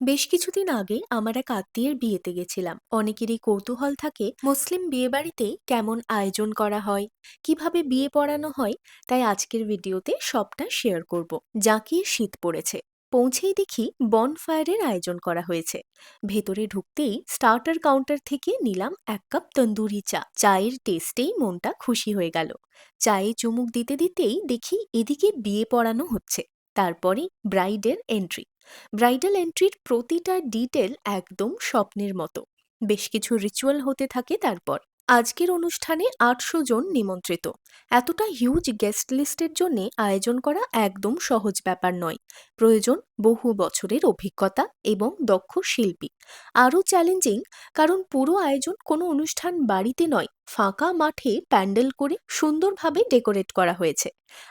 বেশ কিছুদিন আগে আমার এক আত্মীয়ের বিয়েতে গেছিলাম। অনেকেরই কৌতূহল থাকে, মুসলিম বিয়েবাড়িতে কেমন আয়োজন করা হয়, কীভাবে বিয়ে পড়ানো হয়, তাই আজকের ভিডিওতে সবটা শেয়ার করব। জাঁকিয়ে শীত পড়েছে। পৌঁছেই দেখি বনফায়ারের আয়োজন করা হয়েছে। ভেতরে ঢুকতেই স্টার্টার কাউন্টার থেকে নিলাম এক কাপ তন্দুরি চা। চায়ের টেস্টেই মনটা খুশি হয়ে গেল। চায়ে চুমুক দিতে দিতেই দেখি এদিকে বিয়ে পড়ানো হচ্ছে। তারপরে ব্রাইডের এন্ট্রি ব্রাইডাল এন্ট্রির প্রতিটা ডিটেল একদম স্বপ্নের মতো। বেশ কিছু রিচুয়াল হতে থাকে তারপর। আজকের অনুষ্ঠানে আটশো জন নিমন্ত্রিত। এতটা হিউজ গেস্ট লিস্টের জন্য আয়োজন করা একদম সহজ ব্যাপার নয়। প্রয়োজন বহু বছরের অভিজ্ঞতা এবং দক্ষ শিল্পী। আরও চ্যালেঞ্জিং কারণ পুরো আয়োজন কোনো অনুষ্ঠান বাড়িতে নয়, ফাঁকা মাঠে প্যান্ডেল করে সুন্দরভাবে ডেকোরেট করা হয়েছে।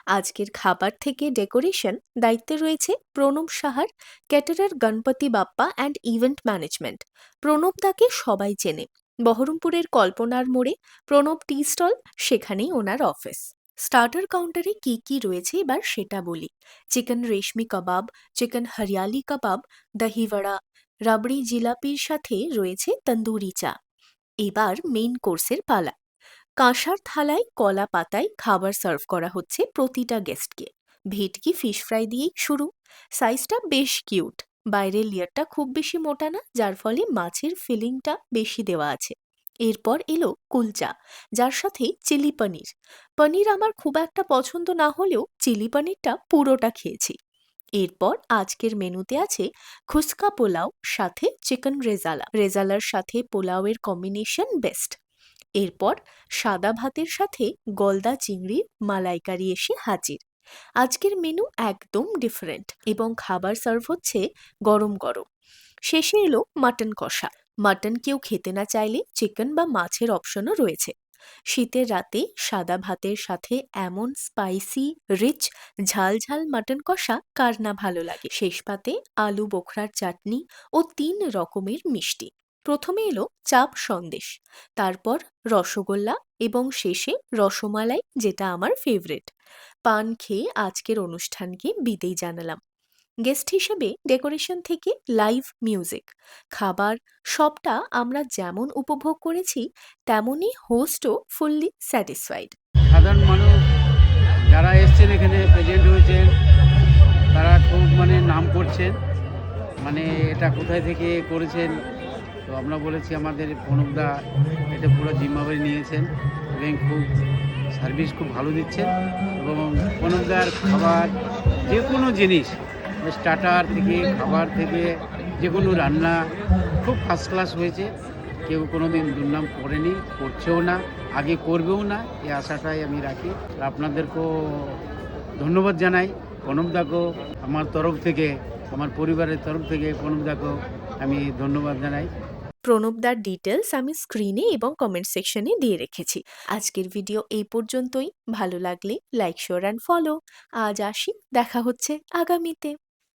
আজকের খাবার থেকে ডেকোরেশন দায়িত্বে রয়েছে প্রণব সাহার, caterer Ganapati Bappa and event management Pranab দাকে সবাই চেনে। বহরমপুরের কল্পনার মোড়ে প্রণব টি স্টল, সেখানেই ওনার অফিস। স্টার্টার কাউন্টারে কি কি রয়েছে এবার সেটা বলি। চিকেন রেশমি কাবাব, চিকেন হরিয়ালি কাবাব দহি বড়া রাবড়ি জিলাপির সাথে রয়েছে তন্দুরি চা। এবার মেইন কোর্সের পালা। কাঁসার থালায় কলা পাতায় খাবার সার্ভ করা হচ্ছে প্রতিটা গেস্টকে। ভেটকি ফিশ ফ্রাই দিয়েই শুরু। সাইজটা বেশ কিউট। বাইরের লেয়ারটা খুব বেশি মোটা না, যার ফলে মাছের ফিলিংটা বেশি দেওয়া আছে। এরপর এলো কুলচা, যার সাথে চিলি পনির। পনির আমার খুব একটা পছন্দ না হলেও চিলি পনিরটা পুরোটা খেয়েছি। এরপর আজকের মেনুতে আছে খুসকা পোলাও, সাথে চিকেন রেজালা। রেজালার সাথে পোলাওয়ের কম্বিনেশন বেস্ট। এরপর সাদা ভাতের সাথে গলদা চিংড়ির মালাইকারি এসে হাজির। আজকের মেনু একদম ডিফারেন্ট এবং খাবার সার্ভ হচ্ছে গরম গরম। শেষে এলো মাটন কষা। মাটন কেউ খেতে না চাইলে চিকেন বা মাছের অপশনও রয়েছে। শীতের রাতে সাদা ভাতের সাথে এমন স্পাইসি রিচ ঝাল ঝাল মাটন কষা কার না ভালো লাগে। শেষ পাতে আলু, বোখরার চাটনি ও তিন রকমের মিষ্টি। প্রথমে এলো চাপ সন্দেশ, তারপর রসগোল্লা এবং শেষে রসমালাই, যেটা আমার ফেভারিট পান খেয়ে আজকের অনুষ্ঠানকে বিদেয় জানালাম। গেস্ট হিসেবে ডেকোরেশন থেকে লাইভ মিউজিক খাবার সবটা আমরা যেমন উপভোগ করেছি তেমনই হোস্টও ফুললি স্যাটিসফাইড সাধারণ মানুষ যারা এসছেন এখানে প্রেজেন্ট হয়েছেন, তারা খুব মানে নাম করছেন। মানে এটা কোথায় থেকে করেছেন? তো আমরা বলেছি আমাদের প্রণবদা এটা পুরো জিম্মাবারি নিয়েছেন। এবং খুব সার্ভিস খুব ভালো দিচ্ছেন। এবং প্রণবদার খাবার যে কোনো জিনিস স্টার্টার থেকে, খাবার থেকে যে কোনো রান্না খুব ফার্স্ট ক্লাস হয়েছে। কেউ কোনো দিন দুর্নাম করেনি, করছেও না, আগে করবেও না এই আশাটাই আমি রাখি। আপনাদেরকেও ধন্যবাদ জানাই। প্রণবদাকেও আমার তরফ থেকে, আমার পরিবারের তরফ থেকে প্রণবদাকেও আমি ধন্যবাদ জানাই। প্রণবদার ডিটেলস আমি স্ক্রিনে এবং কমেন্ট সেকশনে দিয়ে রেখেছি। আজকের ভিডিও এই পর্যন্তই। ভালো লাগলে লাইক শেয়ার অ্যান্ড ফলো আজ আসি, দেখা হচ্ছে আগামীতে।